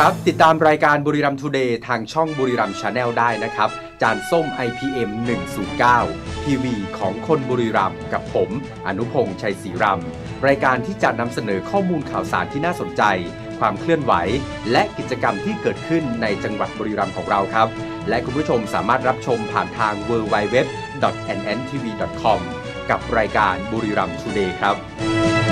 ครับ ติดตามรายการบุรีรัมย์ทูเดย์ทางช่องบุรีรัมย์ชาแนลได้นะครับ จานส้ม IPM 109 ทีวีของคนบุรีรัมย์กับผม อนุพงษ์ชัยศรีรัมรายการที่จะนำเสนอข้อมูลข่าวสารที่น่าสนใจ ความเคลื่อนไหว และกิจกรรมที่เกิดขึ้นในจังหวัดบุรีรัมย์ของเราครับ และคุณผู้ชมสามารถรับชมผ่านทาง www.nntv.com กับรายการบุรีรัมย์ทูเดย์ครับ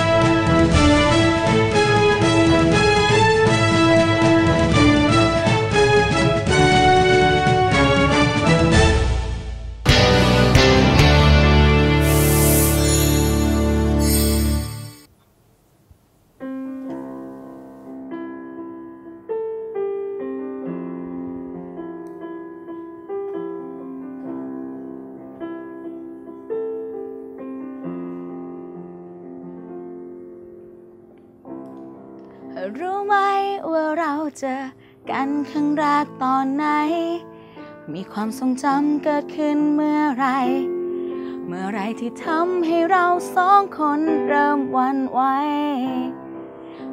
รู้ไหมว่าเราเจอกันครั้งแรกตอนไหน มีความทรงจำเกิดขึ้นเมื่อไร เมื่อไรที่ทำให้เราสองคนเริ่มหวันไหว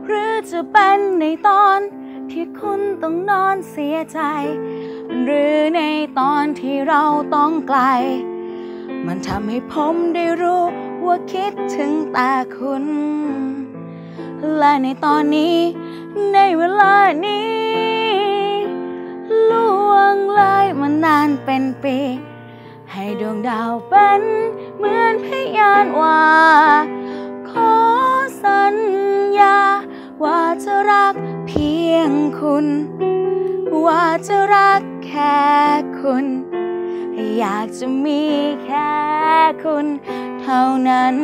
หรือจะเป็นในตอนที่คุณต้องนอนเสียใจ หรือในตอนที่เราต้องไกล มันทำให้ผมได้รู้ว่าคิดถึงแต่คุณ และในตอนนี้ ในเวลานี้ล่วงเลยมานานเป็นปี ให้ดวงดาวเป็นเหมือนพยานว่า ขอสัญญา ว่าจะรักเพียงคุณ ว่าจะรักแค่คุณ อยากจะมีแค่คุณ เท่านั้น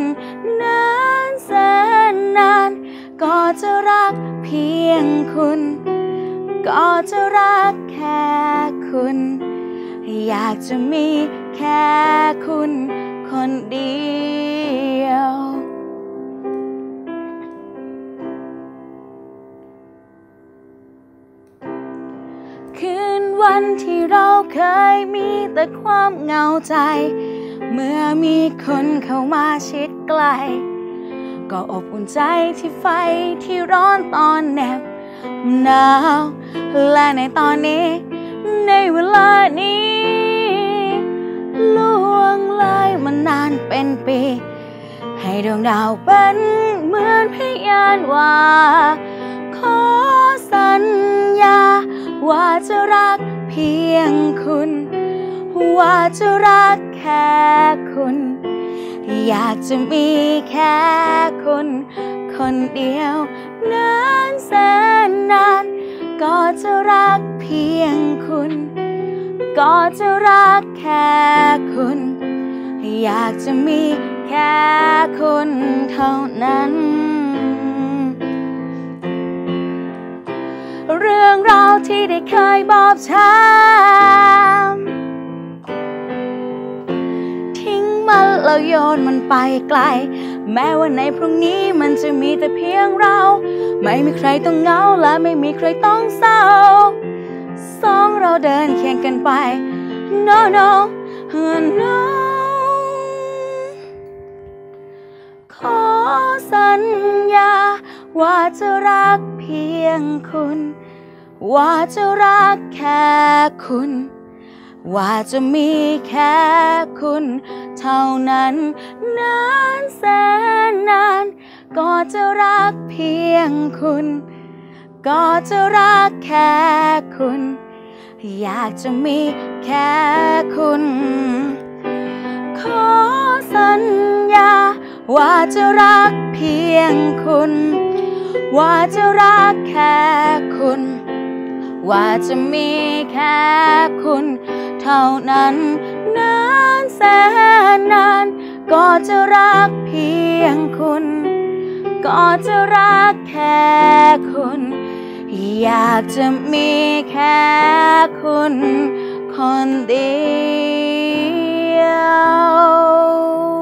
นานแสนนาน ก็จะรักเพียงคุณ ก็จะรักแค่คุณ อยากจะมีแค่คุณคนเดียว คืนวันที่เราเคยมีแต่ความเหงาใจ เมื่อมีคนเข้ามาชิดใกล้ ก็อบอุ่นใจที่ไฟที่ร้อนตอนแนบหนาว และในตอนนี้ ในเวลานี้ล่วงเลยมานานเป็นปี ให้ดวงดาวเป็นเหมือนพยานว่า ขอสัญญา ว่าจะรักเพียงคุณ ว่าจะรักแค่คุณ อยากจะมีแค่คุณคนเดียวนานแสนนาน ก็จะรักเพียงคุณ ก็จะรักแค่คุณ อยากจะมีแค่คุณเท่านั้น เรื่องราวที่ได้เคยบอบช้ำ มันแล้วโยนมันไปไกล แม้ว่าในพรุ่งนี้มันจะมีแต่เพียงเรา ไม่มีใครต้องเหงาและไม่มีใครต้องเศร้า สองเราเดินเคียงกันไป no no no ขอสัญญา ว่าจะรักเพียงคุณ ว่าจะรักแค่คุณ ว่าจะมีแค่คุณเท่านั้นนานแสนนาน ก็จะรักเพียงคุณ ก็จะรักแค่คุณ อยากจะมีแค่คุณ ขอสัญญา ว่าจะรักเพียงคุณ ว่าจะรักแค่คุณ ว่าจะมีแค่คุณ เท่านั้นนานแสนนาน ก็จะรักเพียงคุณ ก็จะรักแค่คุณ อยากจะมีแค่คุณ คนเดียว